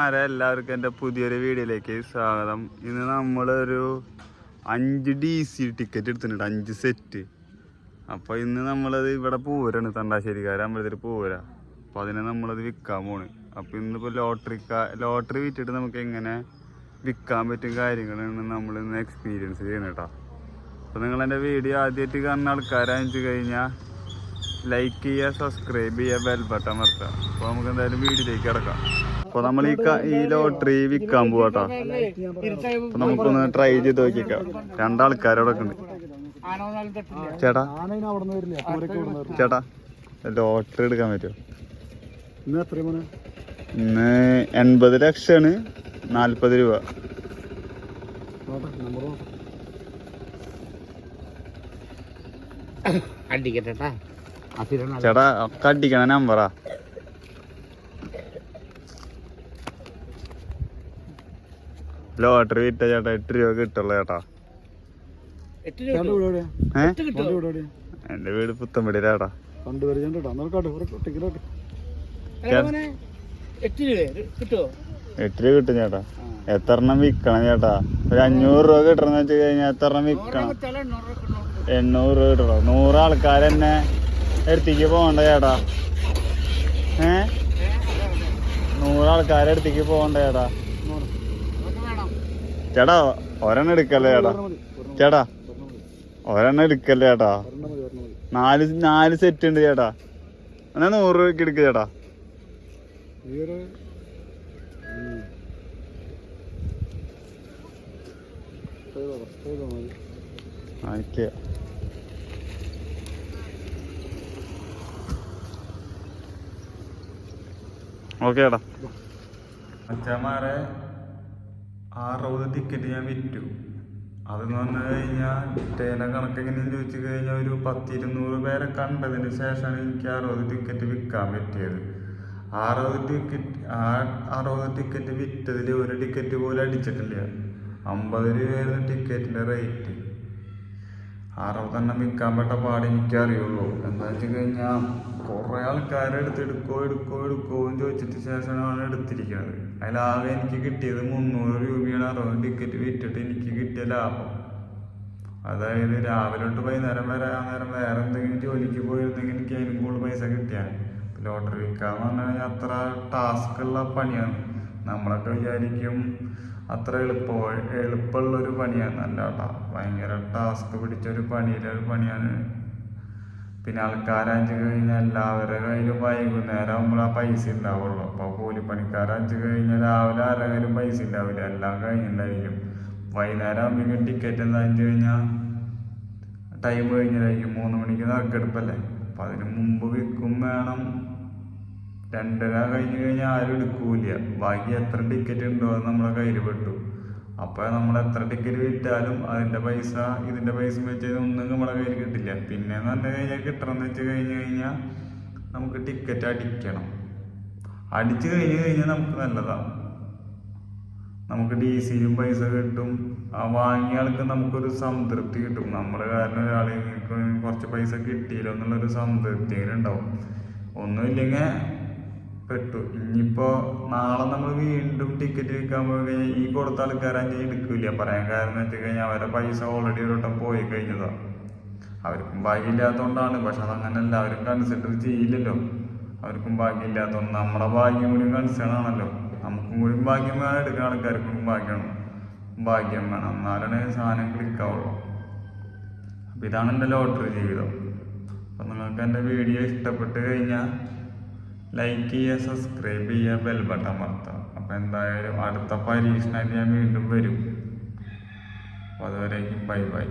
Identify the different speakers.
Speaker 1: ആരെ എല്ലാവർക്കും എന്റെ പുതിയൊരു വീഡിയോയിലേക്ക് സ്വാഗതം. ഇന്ന് നമ്മളൊരു അഞ്ച് ഡി സി ടിക്കറ്റ് എടുത്തിട്ടുണ്ട് അഞ്ച് സെറ്റ് അപ്പോൾ ഇന്ന് നമ്മളത് ഇവിടെ പൂവരാണ് തണ്ടാശ്ശേരിക്കാർ അമ്പലത്തിൽ പൂവരാ അപ്പോൾ അതിനെ നമ്മളത് വിൽക്കാൻ പോണ്. അപ്പോൾ ഇന്നിപ്പോൾ ലോട്ടറി ലോട്ടറി വിറ്റിട്ട് നമുക്ക് എങ്ങനെ വിൽക്കാൻ പറ്റും കാര്യങ്ങളാണ് നമ്മൾ ഇന്ന് എക്സ്പീരിയൻസ് ചെയ്യണം കേട്ടോ അപ്പോൾ നിങ്ങൾ എന്റെ വീഡിയോ ആദ്യമായിട്ട് കാണുന്ന ആൾക്കാരയച്ചു കഴിഞ്ഞാൽ ലൈക്ക് ചെയ്യുക സബ്സ്ക്രൈബ് ചെയ്യുക ബെൽ ബട്ടൺ അമർത്തുക. അപ്പോൾ നമുക്ക് എന്തായാലും വീഡിയോയിലേക്ക് കിടക്കാം. അപ്പോൾ നമ്മൾ ഈ ഈ ലോട്ടറി വിൽക്കാൻ പോവാട്ടോ. അപ്പൊ നമുക്കൊന്ന് ട്രൈ ചെയ്ത് നോക്കിക്കാം രണ്ടാൾക്കാരോടൊക്കെ ഉണ്ട് ചേട്ടാ? ചേട്ടാ ലോട്ടറി എടുക്കാൻ പറ്റുമോ
Speaker 2: ഇന്ന്
Speaker 1: എൺപത് ലക്ഷമാണ് നാൽപ്പത് രൂപ. ചേട്ടാ ഒക്കെ അടിക്കണ നമ്പറാ ലോട്ടറി വിറ്റ ചേട്ടാ എട്ട് രൂപ കിട്ടുള്ളൂ ചേട്ടാ.
Speaker 2: എന്റെ വീട്
Speaker 1: പുത്തമ്പടി ചേട്ടാ.
Speaker 3: എട്ട് രൂപ
Speaker 1: കിട്ടും ചേട്ടാ. എത്ര എണ്ണം വിൽക്കണം ചേട്ടാ? ഒരു അഞ്ഞൂറ് രൂപ കിട്ടണമെന്ന് വെച്ച് കഴിഞ്ഞാൽ എത്ര എണ്ണം വിൽക്കണം എണ്ണൂറ് രൂപ കിട്ടണം നൂറ് ആൾക്കാർ തന്നെ എടുത്തേക്ക് പോകണ്ട ചേട്ടാ. ഏ? നൂറ് ആൾക്കാരെ അടുത്തേക്ക് പോകണ്ട ചേട്ടാ. ചേട്ടാ ഒരെണ്ണം എടുക്കല്ലേ ചേട്ടാ? ചേട്ടാ ഒരെണ്ണം എടുക്കല്ലേ ചേട്ടാ? നാല് നാല് സെറ്റ് ഉണ്ട് ചേട്ടാ. എന്നാ നൂറ് രൂപയ്ക്ക് എടുക്ക ചേട്ടാ. ഓക്കെ. ഓക്കെ ചേട്ടാ. അച്ഛന്മാരെ അറുപത് ടിക്കറ്റ് ഞാൻ വിറ്റു. അതെന്ന് പറഞ്ഞു കഴിഞ്ഞാൽ വിറ്റേനെ കണക്ക് എങ്ങനെയെന്ന് ചോദിച്ചു കഴിഞ്ഞാൽ ഒരു പത്തിരുന്നൂറ് പേരെ കണ്ടതിന് ശേഷമാണ് എനിക്ക് അറുപത് ടിക്കറ്റ് വിൽക്കാൻ പറ്റിയത്. അറുപത് ടിക്കറ്റ് ആ അറുപത് ടിക്കറ്റ് വിറ്റതിൽ ഒരു ടിക്കറ്റ് പോലും അടിച്ചിട്ടില്ല. അമ്പത് രൂപയായിരുന്നു ടിക്കറ്റിന്റെ റേറ്റ് അറുപതെണ്ണം വിൽക്കാൻ പെട്ട പാട് എനിക്ക് അറിയുള്ളൂ എന്താ വെച്ച് കഴിഞ്ഞാൽ കുറേ ആൾക്കാരെടുത്ത് എടുക്കോ എടുക്കോ എടുക്കോ എന്ന് ചോദിച്ചിട്ട് ശേഷമാണ് എടുത്തിരിക്കുന്നത്. അതിലാകെ എനിക്ക് കിട്ടിയത് മുന്നൂറ് രൂപയാണ്. അറുപത് ടിക്കറ്റ് വിറ്റിട്ട് എനിക്ക് കിട്ടിയ ലാഭം. അതായത് രാവിലെ തൊട്ട് വൈകുന്നേരം വരെ ആ നേരം വേറെ എന്തെങ്കിലും ജോലിക്ക് പോയിരുന്നെങ്കിൽ എനിക്ക് അതിനും കൂടുതൽ പൈസ കിട്ടിയാണ്. ലോട്ടറി വിൽക്കാന്ന് പറഞ്ഞു കഴിഞ്ഞാൽ അത്ര ടാസ്ക് ഉള്ള പണിയാണ്. നമ്മളൊക്കെ വിചാരിക്കും അത്ര എളുപ്പമുള്ള എളുപ്പമുള്ളൊരു പണിയാണ് അല്ല കേട്ടോ ഭയങ്കര ടാസ്ക് പിടിച്ചൊരു പണിയിലെ ഒരു പണിയാണ്. പിന്നെ ആൾക്കാരഞ്ച് കഴിഞ്ഞാൽ എല്ലാവരുടെ കയ്യിലും വൈകുന്നേരം ആകുമ്പോൾ ആ പൈസ ഉണ്ടാവുള്ളൂ അപ്പോൾ കൂലിപ്പണിക്കാരഞ്ച് കഴിഞ്ഞാൽ രാവിലെ ആരുടെ കയ്യിലും പൈസ ഉണ്ടാവില്ല എല്ലാം കഴിഞ്ഞിട്ടുണ്ടായിരിക്കും വൈകുന്നേരം ആകുമ്പോഴേക്കും ടിക്കറ്റ് എന്താ വെച്ച് കഴിഞ്ഞാൽ ടൈം കഴിഞ്ഞിട്ടായിരിക്കും. മൂന്ന് മണിക്ക് നറുക്കെടുപ്പല്ലേ? അപ്പം അതിന് മുമ്പ് വിൽക്കും വേണം. രണ്ടര കഴിഞ്ഞ് കഴിഞ്ഞാൽ ആരും എടുക്കൂല ബാക്കി എത്ര ടിക്കറ്റ് ഉണ്ടോ അത് നമ്മളെ കയ്യിൽ പെട്ടു. അപ്പോൾ നമ്മൾ എത്ര ടിക്കറ്റ് വിറ്റാലും അതിന്റെ പൈസ ഇതിന്റെ പൈസ വെച്ച് ഒന്നും നമ്മളെ കയ്യിൽ കിട്ടില്ല. പിന്നെ നല്ല കഴിഞ്ഞാൽ കിട്ടണമെന്ന് വെച്ച് കഴിഞ്ഞ് കഴിഞ്ഞാൽ നമുക്ക് ടിക്കറ്റ് അടിക്കണം. അടിച്ചു കഴിഞ്ഞ് കഴിഞ്ഞാൽ നമുക്ക് നല്ലതാണ് നമുക്ക് ഡി സിയിലും പൈസ കിട്ടും. ആ വാങ്ങിയ ആൾക്ക് നമുക്കൊരു സംതൃപ്തി കിട്ടും. നമ്മൾ കാരണം എനിക്ക് കുറച്ച് പൈസ കിട്ടിയില്ല എന്നുള്ളൊരു സംതൃപ്തി ഉണ്ടാവും. ഒന്നുമില്ലെങ്കിൽ പെട്ടു. ഇനിയിപ്പോൾ നാളെ നമ്മൾ വീണ്ടും ടിക്കറ്റ് വിൽക്കാൻ പോയി കഴിഞ്ഞാൽ ഈ കൊടുത്ത ആൾക്കാരഞ്ച് എടുക്കില്ല. പറയാൻ കാരണം വെച്ച് കഴിഞ്ഞാൽ അവരുടെ പൈസ ഓൾറെഡി ഒരു വട്ടം പോയി കഴിഞ്ഞതാണ് അവർക്കും ഭാഗ്യമില്ലാത്തതുകൊണ്ടാണ് പക്ഷെ അതങ്ങനെ എല്ലാവരും കൺസിഡർ ചെയ്യില്ലല്ലോ. അവർക്കും ഭാഗ്യമില്ലാത്തതുകൊണ്ട് നമ്മുടെ ഭാഗ്യം കൂടി കൺസേൺ ആണല്ലോ. നമുക്കും കൂടി ഭാഗ്യം വേണം. എടുക്കുന്ന ആൾക്കാർക്കും ഭാഗ്യമാണ് ഭാഗ്യം വേണം. എന്നാലാണ് സാധനം ക്ലിക്കാവുള്ളൂ അപ്പം ഇതാണ് എന്റെ ലോട്ടറി ജീവിതം. അപ്പം നിങ്ങൾക്ക് എന്റെ വീഡിയോ ഇഷ്ടപ്പെട്ട് കഴിഞ്ഞാൽ ലൈക്ക് ചെയ്യുക സബ്സ്ക്രൈബ് ചെയ്യുക ബെൽ ബട്ടൺ അമർത്തുക അപ്പോൾ എന്തായാലും അടുത്ത പരീക്ഷണമായിട്ട് ഞാൻ വീണ്ടും വരും. അപ്പോൾ അതുവരേക്കും ബൈ ബൈ